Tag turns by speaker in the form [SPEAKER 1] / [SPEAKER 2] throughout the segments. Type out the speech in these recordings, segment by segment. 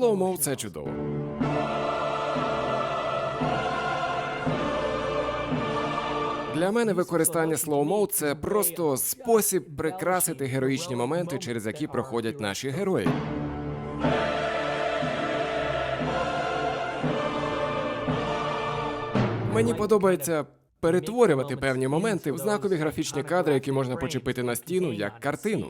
[SPEAKER 1] Слоумоу це чудово. Для мене використання слоумоу це просто спосіб прикрасити героїчні моменти, через які проходять наші герої. Мені подобається перетворювати певні моменти в знакові графічні кадри, які можна почепити на стіну як картину.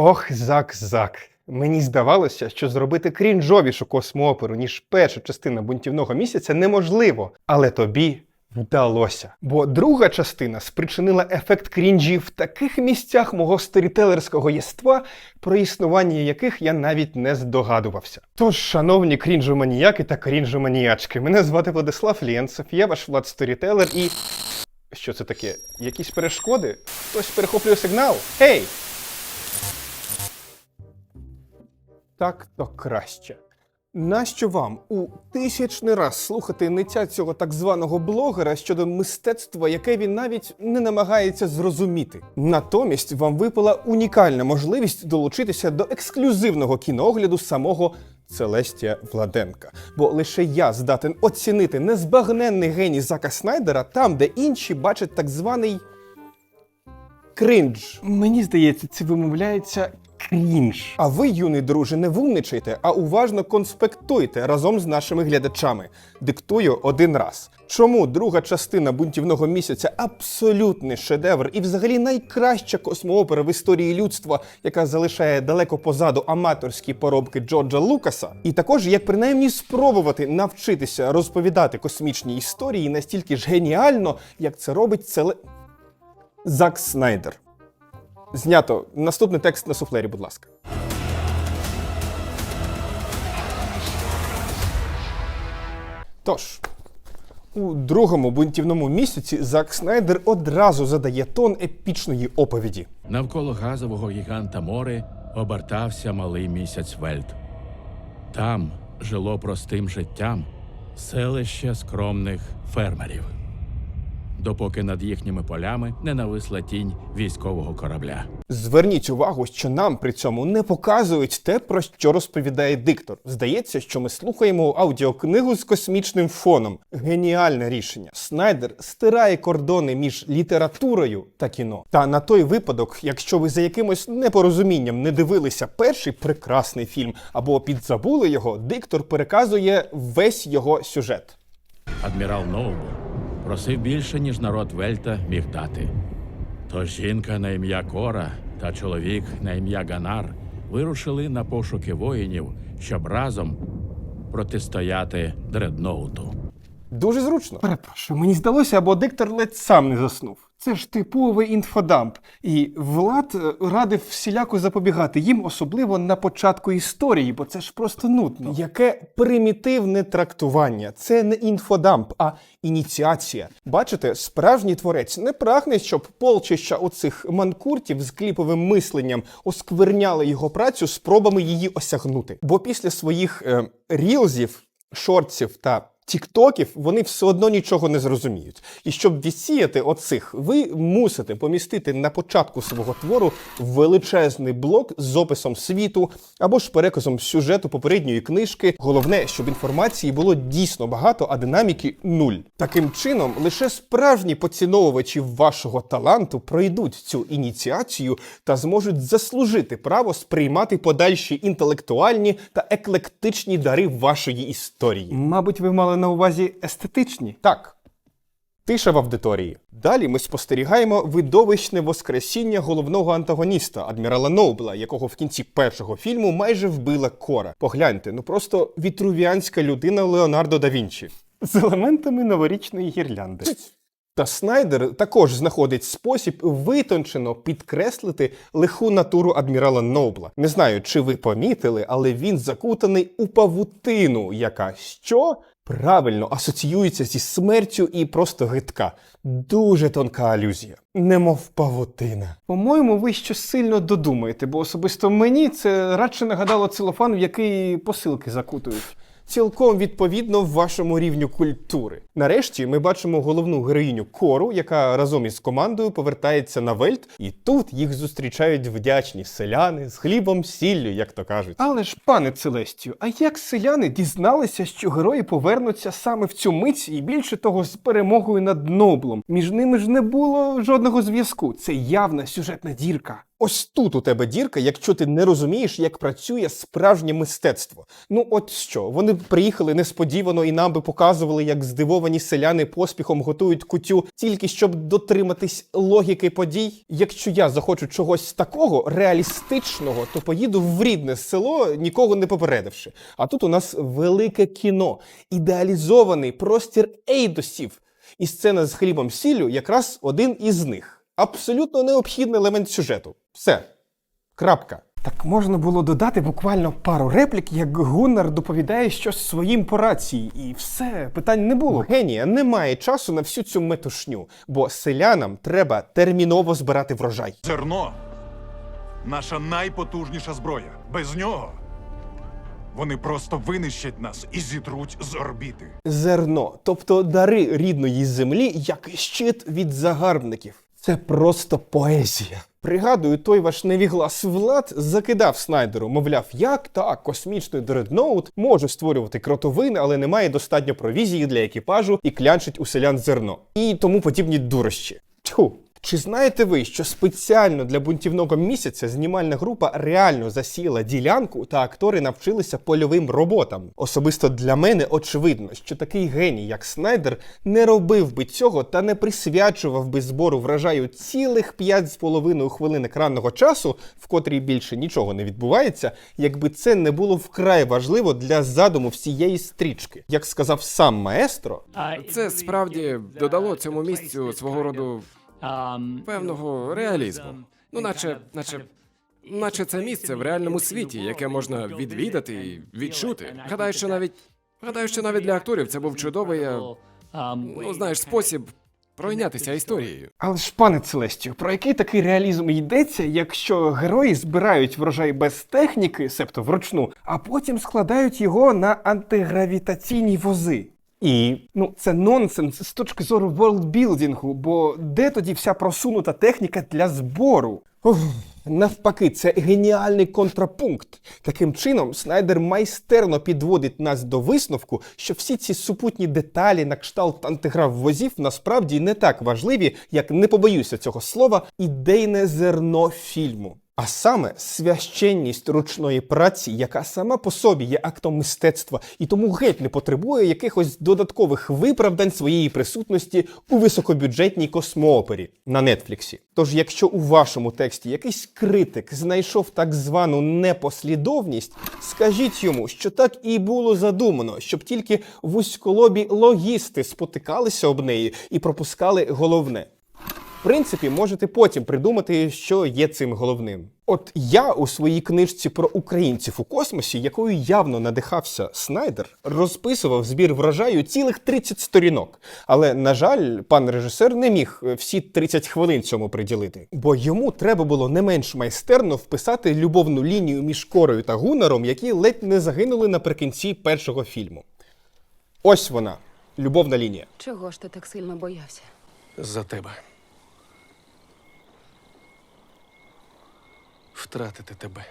[SPEAKER 2] Ох, Зак, Зак. Мені здавалося, що зробити крінжовішу космооперу, ніж перша частина бунтівного місяця, неможливо, але тобі вдалося. Бо друга частина спричинила ефект крінжі в таких місцях мого сторітелерського єства, про існування яких я навіть не здогадувався. Тож, шановні крінжоманіяки та крінжоманіячки, мене звати Владислав Лєнцев, я ваш Влад Сторітелер і. Що це таке? Якісь перешкоди? Хтось перехоплює сигнал? Гей! Так то краще. Нащо вам у тисячний раз слухати ниття цього так званого блогера щодо мистецтва, яке він навіть не намагається зрозуміти? Натомість вам випала унікальна можливість долучитися до ексклюзивного кіноогляду самого Целестія Владенка. Бо лише я здатен оцінити незбагненний геній Зака Снайдера там, де інші бачать так званий кринж. Мені здається, це вимовляється крінж. А ви, юний друже, не вумничайте, а уважно конспектуйте разом з нашими глядачами. Диктую один раз. Чому друга частина бунтівного місяця абсолютний шедевр і взагалі найкраща космоопера в історії людства, яка залишає далеко позаду аматорські поробки Джорджа Лукаса, і також як принаймні спробувати навчитися розповідати космічні історії настільки ж геніально, як це робить целе... Зак Снайдер. Знято. Наступний текст на суфлері, будь ласка. Тож, у другому бунтівному місяці Зак Снайдер одразу задає тон епічної оповіді.
[SPEAKER 3] Навколо газового гіганта Мори обертався малий місяць Вельт. Там жило простим життям селище скромних фермерів, допоки над їхніми полями не нависла тінь військового корабля.
[SPEAKER 2] Зверніть увагу, що нам при цьому не показують те, про що розповідає диктор. Здається, що ми слухаємо аудіокнигу з космічним фоном. Геніальне рішення. Снайдер стирає кордони між літературою та кіно. Та на той випадок, якщо ви за якимось непорозумінням не дивилися перший прекрасний фільм або підзабули його, диктор переказує весь його сюжет.
[SPEAKER 3] Адмірал Ноубл просив більше, ніж народ Вельта міг дати. Тож жінка на ім'я Кора та чоловік на ім'я Ганар вирушили на пошуки воїнів, щоб разом протистояти дредноуту.
[SPEAKER 2] Дуже зручно. Перепрошую, мені здалося, або диктор ледь сам не заснув. Це ж типовий інфодамп. І Влад е, радив всіляко запобігати їм, особливо на початку історії, бо це ж просто нудно. Яке примітивне трактування. Це не інфодамп, а ініціація. Бачите, справжній творець не прагне, щоб полчища оцих манкуртів з кліповим мисленням оскверняли його працю спробами її осягнути. Бо після своїх е, рілзів, шортсів та Тіктоків вони все одно нічого не зрозуміють. І щоб відсіяти оцих, ви мусите помістити на початку свого твору величезний блок з описом світу або ж переказом сюжету попередньої книжки. Головне, щоб інформації було дійсно багато, а динаміки нуль. Таким чином, лише справжні поціновувачі вашого таланту пройдуть цю ініціацію та зможуть заслужити право сприймати подальші інтелектуальні та еклектичні дари вашої історії. Мабуть, ви мали на увазі естетичні? Так. Тиша в аудиторії. Далі ми спостерігаємо видовищне воскресіння головного антагоніста адмірала Ноубла, якого в кінці першого фільму майже вбила кора. Погляньте, ну просто вітрувіанська людина Леонардо да Вінчі з елементами новорічної гірлянди. Та Снайдер також знаходить спосіб витончено підкреслити лиху натуру адмірала Нобла. Не знаю, чи ви помітили, але він закутаний у павутину, яка що правильно асоціюється зі смертю і просто гидка. Дуже тонка алюзія, немов павутина. По-моєму, ви щось сильно додумаєте, бо особисто мені це радше нагадало целофан, в який посилки закутують. Цілком відповідно вашому рівню культури. Нарешті ми бачимо головну героїню Кору, яка разом із командою повертається на Вельт, і тут їх зустрічають вдячні селяни з хлібом, сіллю, як то кажуть. Але ж, пане Целестію, а як селяни дізналися, що герої повернуться саме в цю мить, і більше того, з перемогою над Ноблом? Між ними ж не було жодного зв'язку. Це явна сюжетна дірка. Ось тут у тебе дірка, якщо ти не розумієш, як працює справжнє мистецтво. Ну, от що, вони приїхали несподівано і нам би показували, як здивовані селяни поспіхом готують кутю, тільки щоб дотриматись логіки подій. Якщо я захочу чогось такого реалістичного, то поїду в рідне село, нікого не попередивши. А тут у нас велике кіно, ідеалізований простір ейдосів. І сцена з хлібом сіллю якраз один із них. Абсолютно необхідний елемент сюжету. Все. Крапка. Так можна було додати буквально пару реплік, як Гуннар доповідає щось своїм по рації, і все, питань не було. Генія немає часу на всю цю метушню, бо селянам треба терміново збирати врожай.
[SPEAKER 4] Зерно наша найпотужніша зброя. Без нього вони просто винищать нас і зітруть з орбіти.
[SPEAKER 2] Зерно, тобто дари рідної землі, як щит від загарбників. Це просто поезія. Пригадую, той ваш невіглас Влад закидав Снайдеру, мовляв, як так, космічний дредноут може створювати кротовини, але не має достатньо провізії для екіпажу і клянчить у селян зерно. І тому подібні дурощі. Тьху. Чи знаєте ви, що спеціально для бунтівного місяця знімальна група реально засіяла ділянку та актори навчилися польовим роботам? Особисто для мене очевидно, що такий геній, як Снайдер, не робив би цього та не присвячував би збору врожаю цілих 5,5 хвилин екранного часу, в котрій більше нічого не відбувається, якби це не було вкрай важливо для задуму всієї стрічки. Як сказав сам маестро,
[SPEAKER 1] Це справді додало цьому місцю свого роду певного реалізму. Ну, наче, наче, наче це місце в реальному світі, яке можна відвідати і відчути. Гадаю, що навіть гадаю, що навіть для акторів це був чудовий, е, ну знаєш, спосіб пройнятися історією.
[SPEAKER 2] Але ж, пане Целестію, про який такий реалізм йдеться, якщо герої збирають врожай без техніки, себто вручну, а потім складають його на антигравітаційні вози? І ну це нонсенс з точки зору ворлдбілдингу, бо де тоді вся просунута техніка для збору? Ух, навпаки, це геніальний контрапункт. Таким чином, Снайдер майстерно підводить нас до висновку, що всі ці супутні деталі на кшталт антиграф возів насправді не так важливі, як не побоюся цього слова, ідейне зерно фільму. А саме священність ручної праці, яка сама по собі є актом мистецтва і тому геть не потребує якихось додаткових виправдань своєї присутності у високобюджетній космоопері на Нетфліксі. Тож, якщо у вашому тексті якийсь критик знайшов так звану непослідовність, скажіть йому, що так і було задумано, щоб тільки вузьколобі логісти спотикалися об неї і пропускали головне. В принципі, можете потім придумати, що є цим головним. От я у своїй книжці про українців у космосі, якою явно надихався Снайдер, розписував збір врожаю цілих 30 сторінок. Але, на жаль, пан режисер не міг е, всі 30 хвилин цьому приділити, бо йому треба було не менш майстерно вписати любовну лінію між Корою та Гунаром, які ледь не загинули наприкінці першого фільму. Ось вона, любовна лінія.
[SPEAKER 5] Чого ж ти так сильно боявся?
[SPEAKER 6] За тебе. Втратити тебе.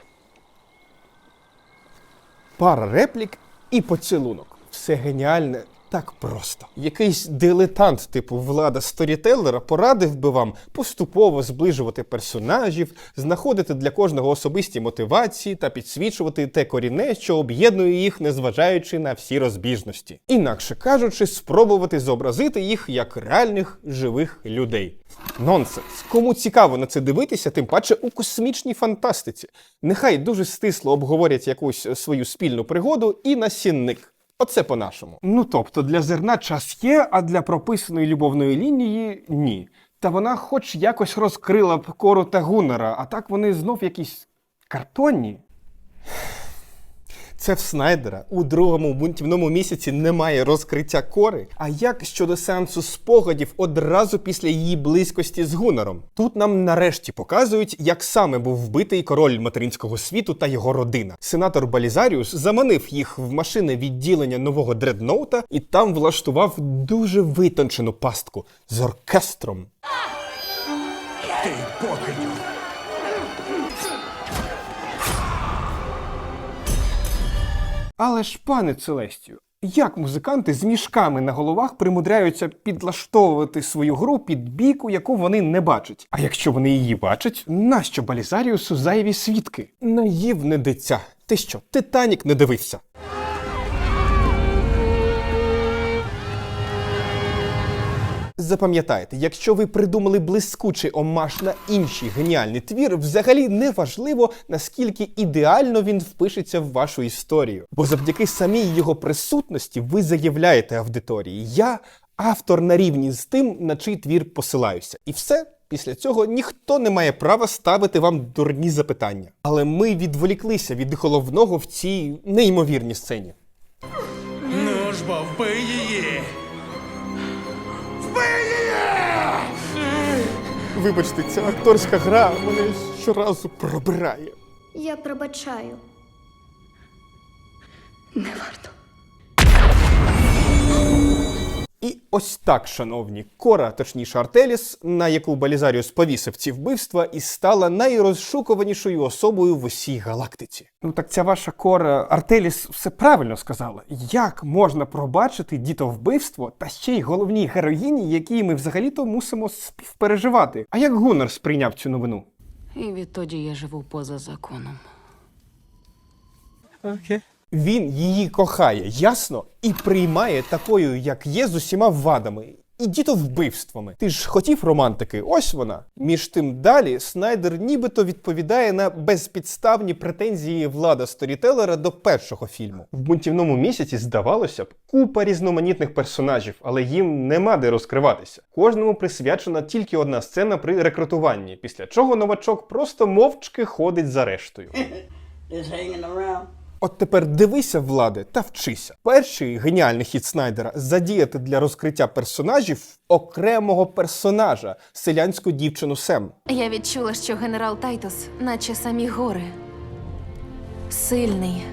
[SPEAKER 2] пара реплік і поцілунок. Все геніальне так просто. Якийсь дилетант, типу влада сторітелера, порадив би вам поступово зближувати персонажів, знаходити для кожного особисті мотивації та підсвічувати те корінне, що об'єднує їх, незважаючи на всі розбіжності. Інакше кажучи, спробувати зобразити їх як реальних живих людей. Нонсенс. Кому цікаво на це дивитися, тим паче у космічній фантастиці. Нехай дуже стисло обговорять якусь свою спільну пригоду і на сінник. Оце по-нашому. Ну тобто для зерна час є, а для прописаної любовної лінії ні. Та вона хоч якось розкрила б кору та гунера, а так вони знов якісь картонні. Це в Снайдера у другому бунтівному місяці немає розкриття кори. А як щодо сеансу спогадів одразу після її близькості з Гунаром? Тут нам нарешті показують, як саме був вбитий король материнського світу та його родина. Сенатор Балізаріус заманив їх в машини відділення нового дредноута і там влаштував дуже витончену пастку з оркестром. Але ж, пане Целестію, як музиканти з мішками на головах примудряються підлаштовувати свою гру під бійку, яку вони не бачать? А якщо вони її бачать, нащо Балізаріусу зайві свідки? Наївне дитя. Ти що, Титанік не дивився? Запам'ятайте, якщо ви придумали блискучий омаш на інший геніальний твір, взагалі не важливо, наскільки ідеально він впишеться в вашу історію. Бо завдяки самій його присутності ви заявляєте аудиторії: я автор на рівні з тим, на чий твір посилаюся. І все. Після цього ніхто не має права ставити вам дурні запитання. Але ми відволіклися від головного в цій неймовірній сцені. Вибачте, ця акторська гра мене щоразу пробирає.
[SPEAKER 7] Я пробачаю.
[SPEAKER 5] Не варто.
[SPEAKER 2] І ось так, шановні, Кора, точніше Артеліс, на яку Балізаріус повісив ці вбивства, і стала найрозшукуванішою особою в усій галактиці. Ну так ця ваша Кора Артеліс все правильно сказала. Як можна пробачити дітовбивство та ще й головній героїні, якій ми взагалі-то мусимо співпереживати? А як Гуннар сприйняв цю новину?
[SPEAKER 5] І відтоді я живу поза законом.
[SPEAKER 2] Він її кохає, ясно, і приймає такою, як є, з усіма вадами. І дітовбивствами. Ти ж хотів романтики, ось вона. Між тим далі Снайдер нібито відповідає на безпідставні претензії влада сторітелера до першого фільму. В бунтівному місяці здавалося б купа різноманітних персонажів, але їм нема де розкриватися. Кожному присвячена тільки одна сцена при рекрутуванні, після чого новачок просто мовчки ходить за рештою. От тепер дивися, влади, та вчися. Перший геніальний хід Снайдера задіяти для розкриття персонажів окремого персонажа селянську дівчину Сем.
[SPEAKER 8] Я відчула, що генерал Тайтус, наче самі гори. Сильний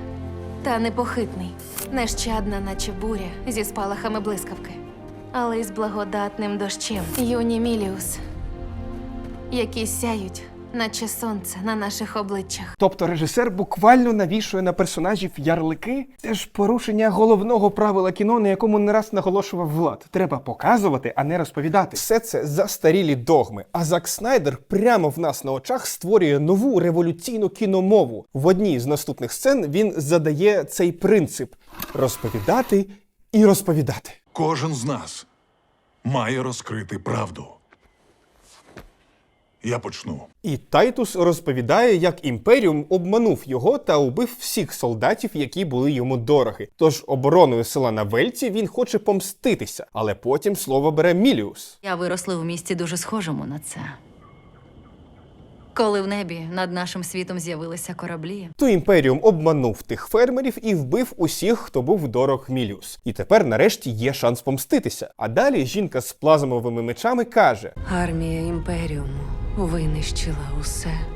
[SPEAKER 8] та непохитний, нещадна, наче буря, зі спалахами блискавки, але й з благодатним дощем. Юні Міліус, які сяють, наче сонце на наших обличчях.
[SPEAKER 2] Тобто режисер буквально навішує на персонажів ярлики. Це ж порушення головного правила кіно, на якому не раз наголошував Влад. Треба показувати, а не розповідати. Все це застарілі догми. А Зак Снайдер прямо в нас на очах створює нову революційну кіномову. В одній з наступних сцен він задає цей принцип розповідати і розповідати.
[SPEAKER 4] Кожен з нас має розкрити правду. Я почну.
[SPEAKER 2] І Тайтус розповідає, як імперіум обманув його та убив всіх солдатів, які були йому дорогі. Тож обороною села на Вельці він хоче помститися, але потім слово бере Міліус.
[SPEAKER 9] Я виросла в місті дуже схожому на це. Коли в небі над нашим світом з'явилися кораблі,
[SPEAKER 2] То імперіум обманув тих фермерів і вбив усіх, хто був дорог Міліус. І тепер, нарешті, є шанс помститися. А далі жінка з плазмовими мечами каже:
[SPEAKER 5] Армія імперіуму винищила усе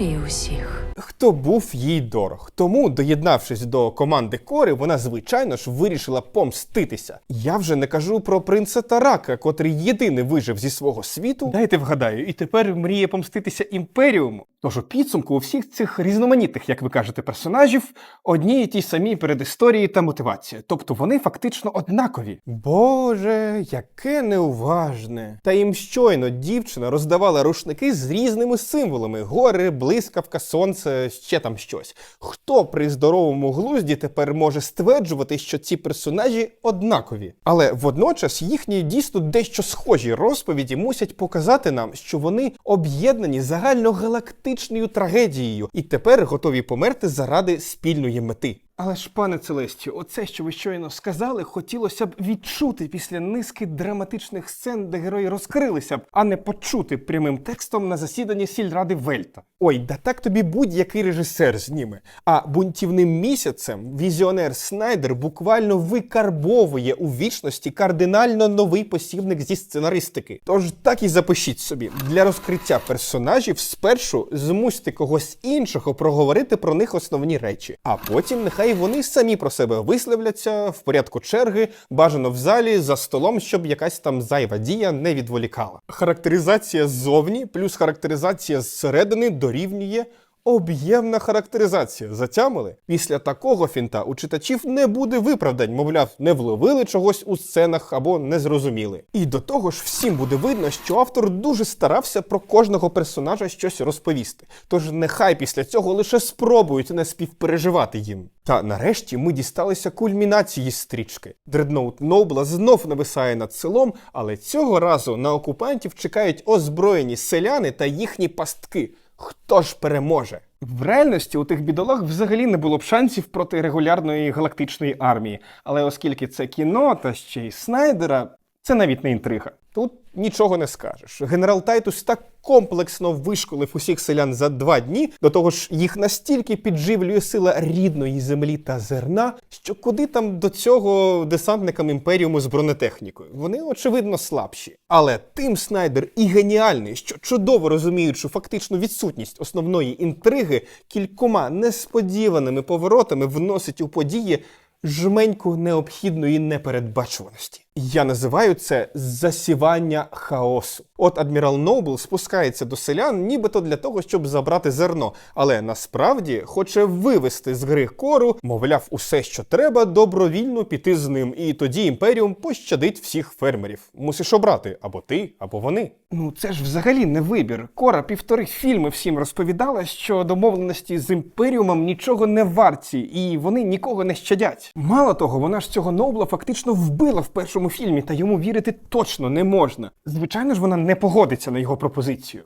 [SPEAKER 5] і усіх.
[SPEAKER 2] хто був їй дорог. Тому, доєднавшись до команди Кори, вона звичайно ж вирішила помститися. Я вже не кажу про принца Тарака, котрий єдиний вижив зі свого світу. Дайте вгадаю, і тепер мріє помститися імперіуму. Тож у підсумку у всіх цих різноманітних, як ви кажете, персонажів одні і ті самі передісторії та мотивація. Тобто вони фактично однакові. Боже, яке неуважне. Та їм щойно дівчина роздавала рушники з різними символами: гори, блискавка, сонце, ще там щось. Хто при здоровому глузді тепер може стверджувати, що ці персонажі однакові? Але водночас їхні дійсно дещо схожі розповіді мусять показати нам, що вони об'єднані загальногалактичною трагедією і тепер готові померти заради спільної мети. Але ж, пане Целестію, оце, що ви щойно сказали, хотілося б відчути після низки драматичних сцен, де герої розкрилися б, а не почути прямим текстом на засіданні сільради Вельта. Ой, да так тобі будь-який режисер зніме. А бунтівним місяцем візіонер Снайдер буквально викарбовує у вічності кардинально новий посібник зі сценаристики. Тож так і запишіть собі для розкриття персонажів спершу змусьте когось іншого проговорити про них основні речі, а потім нехай вони самі про себе висловляться в порядку черги, бажано в залі за столом, щоб якась там зайва дія не відволікала. Характеризація ззовні плюс характеризація зсередини дорівнює. Об'ємна характеризація. Затямили? Після такого фінта у читачів не буде виправдань, мовляв, не вловили чогось у сценах або не зрозуміли. І до того ж, всім буде видно, що автор дуже старався про кожного персонажа щось розповісти. Тож нехай після цього лише спробують не співпереживати їм. Та нарешті ми дісталися кульмінації стрічки. Дредноут Нобла знов нависає над селом, але цього разу на окупантів чекають озброєні селяни та їхні пастки. Хто ж переможе? В реальності у тих бідолах взагалі не було б шансів проти регулярної галактичної армії. Але оскільки це кіно та ще й Снайдера, це навіть не інтрига. Тут нічого не скажеш. Генерал Тайтус так комплексно вишколив усіх селян за два дні, до того ж їх настільки підживлює сила рідної землі та зерна, що куди там до цього десантникам імперіуму з бронетехнікою? Вони очевидно слабші. Але тим Снайдер і геніальний, що чудово розуміючи фактичну відсутність основної інтриги, кількома несподіваними поворотами вносить у події жменьку необхідної непередбачуваності. Я називаю це засівання хаосу. От адмірал Ноубл спускається до селян, нібито для того, щоб забрати зерно, але насправді хоче вивести з гри кору, мовляв, усе, що треба, добровільно піти з ним, і тоді імперіум пощадить всіх фермерів. Мусиш обрати або ти, або вони. Ну це ж взагалі не вибір. Кора півтори фільми всім розповідала, що домовленості з імперіумом нічого не варті, і вони нікого не щадять. Мало того, вона ж цього Нобла фактично вбила в першому фільмі, та йому вірити точно не можна. Звичайно ж, вона не погодиться на його пропозицію.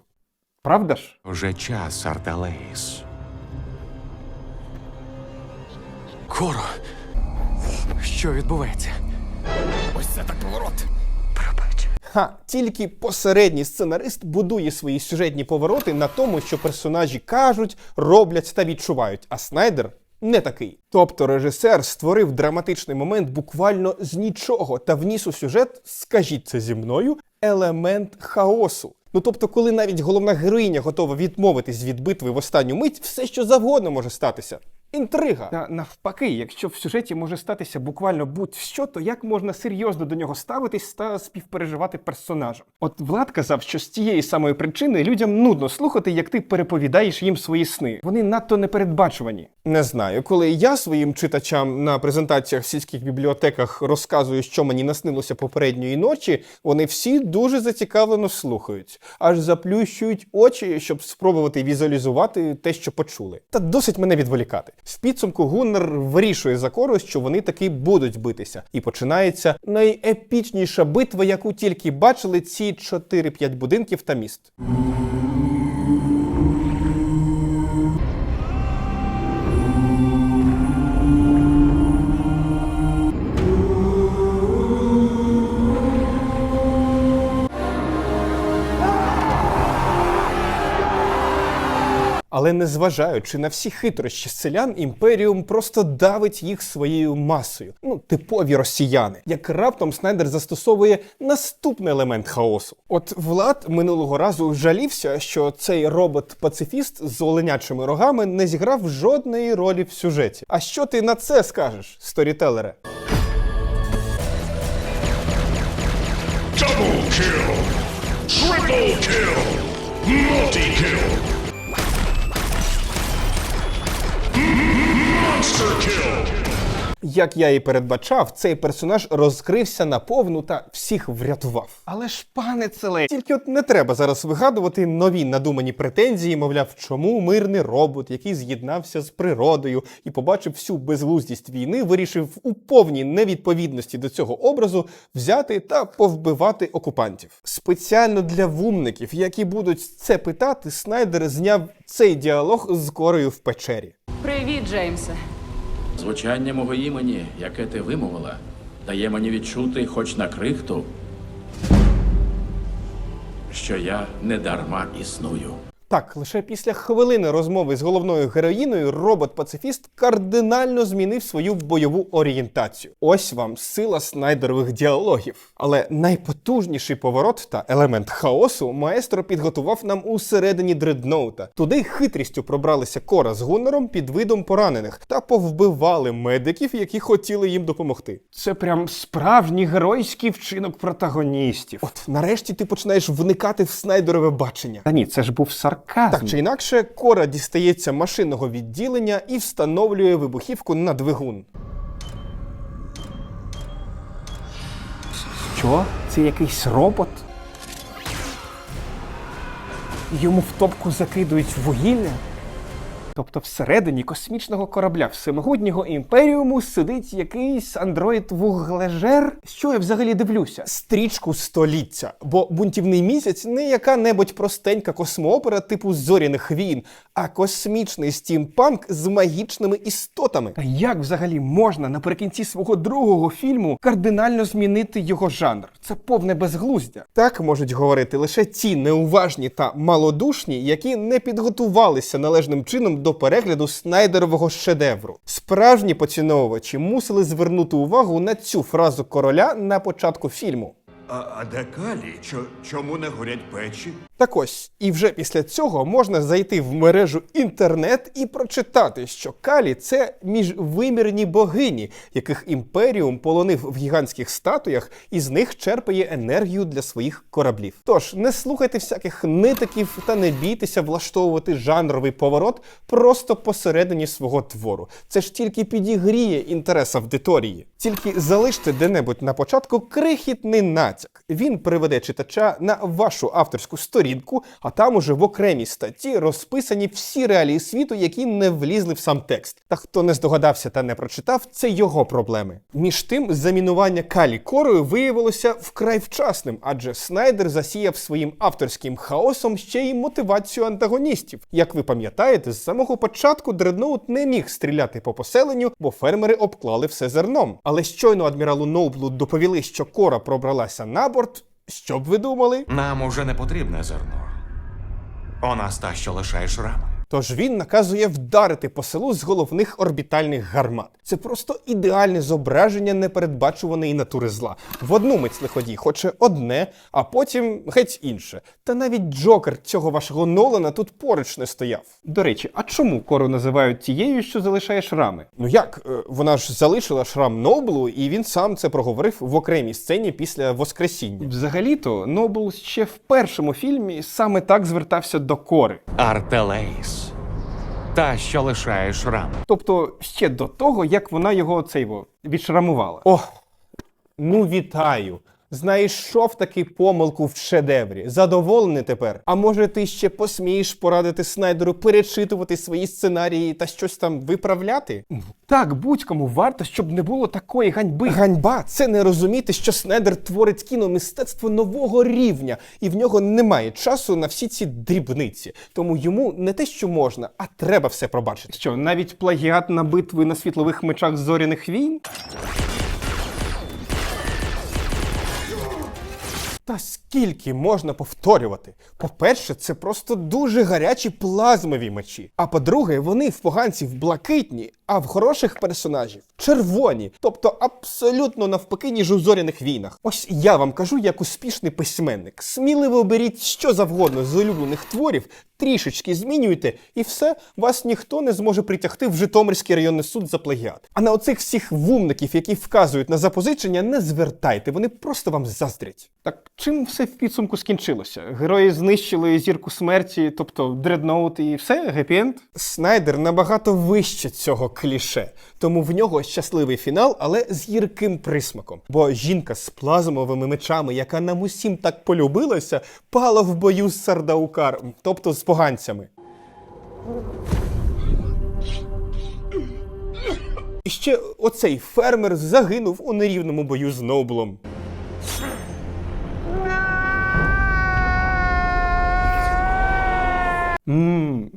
[SPEAKER 2] Правда ж?
[SPEAKER 6] Вже час, Арталеїс. Коро. Що відбувається? Ось це так поворот.
[SPEAKER 2] Ха, тільки посередній сценарист будує свої сюжетні повороти на тому, що персонажі кажуть, роблять та відчувають, а Снайдер не такий. Тобто режисер створив драматичний момент буквально з нічого та вніс у сюжет, скажіть це зі мною, елемент хаосу. Ну тобто, коли навіть головна героїня готова відмовитись від битви в останню мить, все що завгодно може статися. Інтрига. Навпаки, якщо в сюжеті може статися буквально будь-що, то як можна серйозно до нього ставитись та співпереживати персонажам? От Влад казав, що з тієї самої причини людям нудно слухати, як ти переповідаєш їм свої сни. Вони надто непередбачувані. Не знаю, коли я своїм читачам на презентаціях в сільських бібліотеках розказую, що мені наснилося попередньої ночі, вони всі дуже зацікавлено слухають, аж заплющують очі, щоб спробувати візуалізувати те, що почули. Та досить мене відволікати. В підсумку Гуннер вирішує за Кору, що вони таки будуть битися, і починається найепічніша битва, яку тільки бачили ці 4-5 будинків та міст. Але незважаючи на всі хитрощі селян, імперіум просто давить їх своєю масою. Ну, типові росіяни. Як раптом Снайдер застосовує наступний елемент хаосу. От Влад минулого разу жалівся, що цей робот-пацифіст з оленячими рогами не зіграв жодної ролі в сюжеті. А що ти на це скажеш, сторітелере?
[SPEAKER 7] Double kill! Triple kill! Multi-kill!
[SPEAKER 2] Як я і передбачав, цей персонаж розкрився наповну та всіх врятував. Але ж, пане Целе, тільки от не треба зараз вигадувати нові надумані претензії, мовляв, чому мирний робот, який з'єднався з природою і побачив всю безглуздість війни, вирішив у повній невідповідності до цього образу взяти та повбивати окупантів. Спеціально для вумників, які будуть це питати, Снайдер зняв цей діалог з корою в печері.
[SPEAKER 5] Привіт, Джеймсе.
[SPEAKER 3] Звучання мого імені, яке ти вимовила, дає мені відчути, хоч на крихту, що я не дарма існую.
[SPEAKER 2] Так, лише після хвилини розмови з головною героїною робот-пацифіст кардинально змінив свою бойову орієнтацію. Ось вам сила снайдерових діалогів. Але найпотужніший поворот та елемент хаосу маестро підготував нам у середині дредноута. Туди хитрістю пробралися Кора з Гуннером під видом поранених та повбивали медиків, які хотіли їм допомогти. Це прям справжній геройський вчинок протагоністів. От нарешті ти починаєш вникати в снайдерове бачення. Та ні, це ж був сарказм. Так чи інакше, Кора дістається машинного відділення і встановлює вибухівку на двигун. Що? Це якийсь робот? Йому в топку закидують вугілля? Тобто всередині космічного корабля всемогутнього імперіуму сидить якийсь андроїд-вуглежер? Що я взагалі дивлюся? Стрічку століття. Бо бунтівний місяць не яка-небудь простенька космоопера типу зоряних війн, а космічний стімпанк з магічними істотами. А як взагалі можна наприкінці свого другого фільму кардинально змінити його жанр? Це повне безглуздя. Так можуть говорити лише ті неуважні та малодушні, які не підготувалися належним чином до перегляду снайдерового шедевру. Справжні поціновувачі мусили звернути увагу на цю фразу короля на початку фільму.
[SPEAKER 10] А, а де калі? Чо, чому не горять печі?
[SPEAKER 2] Так ось, і вже після цього можна зайти в мережу інтернет і прочитати, що Калі це міжвимірні богині, яких імперіум полонив в гігантських статуях і з них черпає енергію для своїх кораблів. Тож не слухайте всяких нитиків та не бійтеся влаштовувати жанровий поворот просто посередині свого твору. Це ж тільки підігріє інтерес аудиторії. Тільки залиште де-небудь на початку крихітний натяк. Він приведе читача на вашу авторську сторінку, а там уже в окремій статті розписані всі реалії світу, які не влізли в сам текст. Та хто не здогадався та не прочитав, це його проблеми. Між тим, замінування Калі корою виявилося вкрай вчасним, адже Снайдер засіяв своїм авторським хаосом ще й мотивацію антагоністів. Як ви пам'ятаєте, з самого початку дредноут не міг стріляти по поселенню, бо фермери обклали все зерном. Але щойно адміралу Ноублу доповіли, що кора пробралася на борт. Що б ви думали?
[SPEAKER 6] Нам уже не потрібне зерно. У нас та, що лишає шрами.
[SPEAKER 2] Тож він наказує вдарити по селу з головних орбітальних гармат. Це просто ідеальне зображення непередбачуваної натури зла. В одну мить лиходій хоче одне, а потім геть інше. Та навіть Джокер цього вашого Нолана тут поруч не стояв. До речі, а чому кору називають тією, що залишає шрами? Ну як? Е, Вона ж залишила шрам Ноблу, і він сам це проговорив в окремій сцені після Воскресіння. Взагалі-то Нобл ще в першому фільмі саме так звертався до кори.
[SPEAKER 6] Артелейс. Та, що лишає шрам.
[SPEAKER 2] Тобто ще до того, як вона його цей відшрамувала. О, ну вітаю! Знайшов таки помилку в шедеврі. Задоволений тепер. А може ти ще посмієш порадити Снайдеру перечитувати свої сценарії та щось там виправляти? Так, будь-кому варто, щоб не було такої ганьби. Ганьба це не розуміти, що Снайдер творить кіномистецтво нового рівня, і в нього немає часу на всі ці дрібниці. Тому йому не те, що можна, а треба все пробачити. Що, навіть плагіат на битви на світлових мечах зоряних війн? Та скільки можна повторювати? По-перше, це просто дуже гарячі плазмові мечі. А по-друге, вони в поганців блакитні, а в хороших персонажів червоні, тобто абсолютно навпаки, ніж у зоряних війнах. Ось я вам кажу, як успішний письменник. Сміливо беріть що завгодно з улюблених творів, трішечки змінюйте, і все, вас ніхто не зможе притягти в Житомирський районний суд за плагіат. А на оцих всіх вумників, які вказують на запозичення, не звертайте, вони просто вам заздрять. Так чим все в підсумку скінчилося? Герої знищили зірку смерті, тобто дредноут і все, гепі-енд? Снайдер набагато вище цього кліше, тому в нього щасливий фінал, але з гірким присмаком. Бо жінка з плазмовими мечами, яка нам усім так полюбилася, пала в бою з Сардаукар, тобто з поганцями. І ще оцей фермер загинув у нерівному бою з Ноблом. Ммм.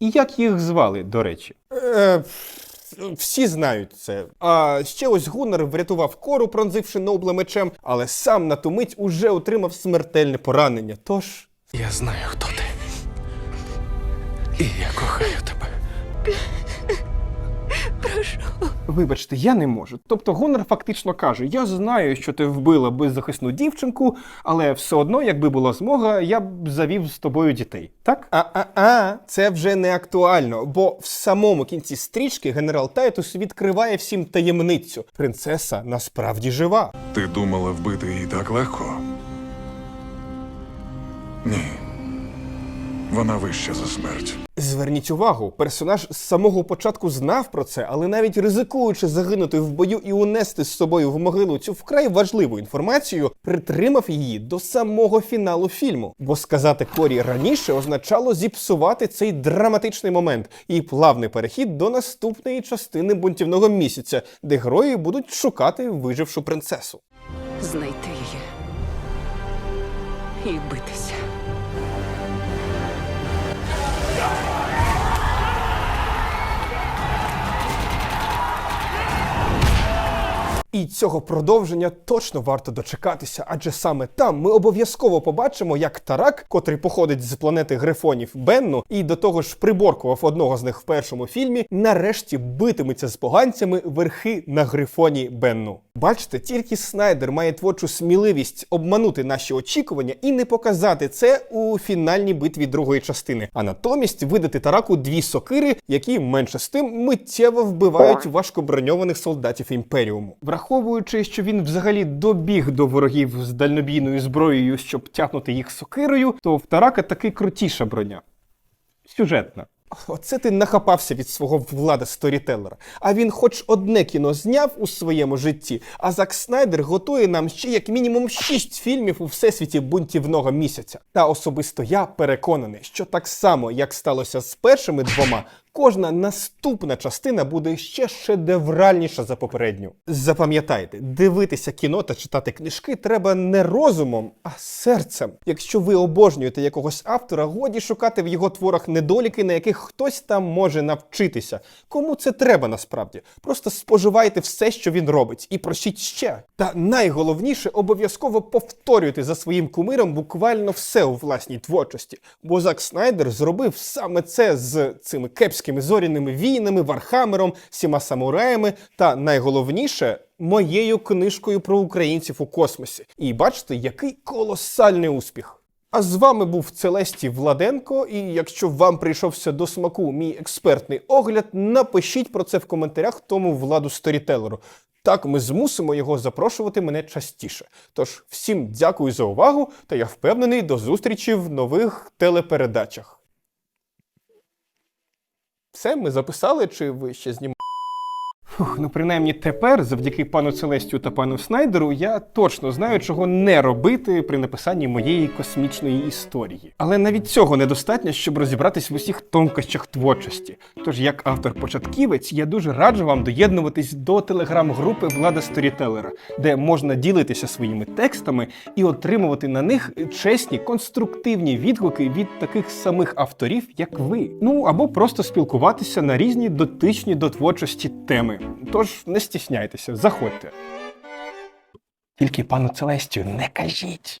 [SPEAKER 2] І як їх звали, до речі? Е, всі знають це. А ще ось Гуннар врятував кору, пронзивши Нобла мечем, але сам на ту мить уже отримав смертельне поранення. Тож.
[SPEAKER 1] Я знаю, хто ти. І я кохаю тебе.
[SPEAKER 2] Вибачте, я не можу. Тобто Гонор фактично каже: Я знаю, що ти вбила беззахисну дівчинку, але все одно, якби була змога, я б завів з тобою дітей. Так? А-а-а, це вже не актуально, бо в самому кінці стрічки генерал Тайтус відкриває всім таємницю. Принцеса насправді жива.
[SPEAKER 4] Ти думала вбити її так легко? Ні. Вона вища за смерть.
[SPEAKER 2] Зверніть увагу, персонаж з самого початку знав про це, але навіть ризикуючи загинути в бою і унести з собою в могилу цю вкрай важливу інформацію, притримав її до самого фіналу фільму. Бо сказати Корі раніше означало зіпсувати цей драматичний момент і плавний перехід до наступної частини бунтівного місяця, де герої будуть шукати вижившу принцесу.
[SPEAKER 5] Знайти її. І битися.
[SPEAKER 2] І цього продовження точно варто дочекатися, адже саме там ми обов'язково побачимо, як Тарак, котрий походить з планети Грифонів Бенну, і до того ж приборкував одного з них в першому фільмі, нарешті битиметься з поганцями верхи на Грифоні Бенну. Бачите, тільки Снайдер має творчу сміливість обманути наші очікування і не показати це у фінальній битві другої частини, а натомість видати Тараку дві сокири, які менше з тим миттєво вбивають важкоброньованих солдатів імперіуму. Враховуючи, що він взагалі добіг до ворогів з дальнобійною зброєю, щоб тягнути їх сокирою, то в Тарака таки крутіша броня. Сюжетна. Оце ти нахапався від свого влада сторітелера. А він хоч одне кіно зняв у своєму житті, а Зак Снайдер готує нам ще як мінімум шість фільмів у всесвіті бунтівного місяця. Та особисто я переконаний, що так само, як сталося з першими двома, кожна наступна частина буде ще шедевральніша за попередню. Запам'ятайте, дивитися кіно та читати книжки треба не розумом, а серцем. Якщо ви обожнюєте якогось автора, годі шукати в його творах недоліки, на яких хтось там може навчитися. Кому це треба насправді? Просто споживайте все, що він робить, і просіть ще. Та найголовніше обов'язково повторюйте за своїм кумиром буквально все у власній творчості. Бо Зак Снайдер зробив саме це з цими кепськими зоряними війнами, Вархамером, сіма самураями та найголовніше. Моєю книжкою про українців у космосі. І бачите, який колосальний успіх. А з вами був Целестій Владенко. І якщо вам прийшовся до смаку мій експертний огляд, напишіть про це в коментарях тому владу сторітелеру. Так ми змусимо його запрошувати мене частіше. Тож всім дякую за увагу, та я впевнений до зустрічі в нових телепередачах. Все, ми записали, чи ви ще знімаєте? Фух, ну принаймні тепер, завдяки пану Целестію та пану Снайдеру, я точно знаю, чого не робити при написанні моєї космічної історії. Але навіть цього недостатньо, щоб розібратись в усіх тонкощах творчості. Тож, як автор-початківець, я дуже раджу вам доєднуватись до телеграм-групи Влада Сторітелера, де можна ділитися своїми текстами і отримувати на них чесні, конструктивні відгуки від таких самих авторів, як ви. Ну або просто спілкуватися на різні дотичні до творчості теми. Тож не стісняйтеся, заходьте. Тільки пану Целестію не кажіть.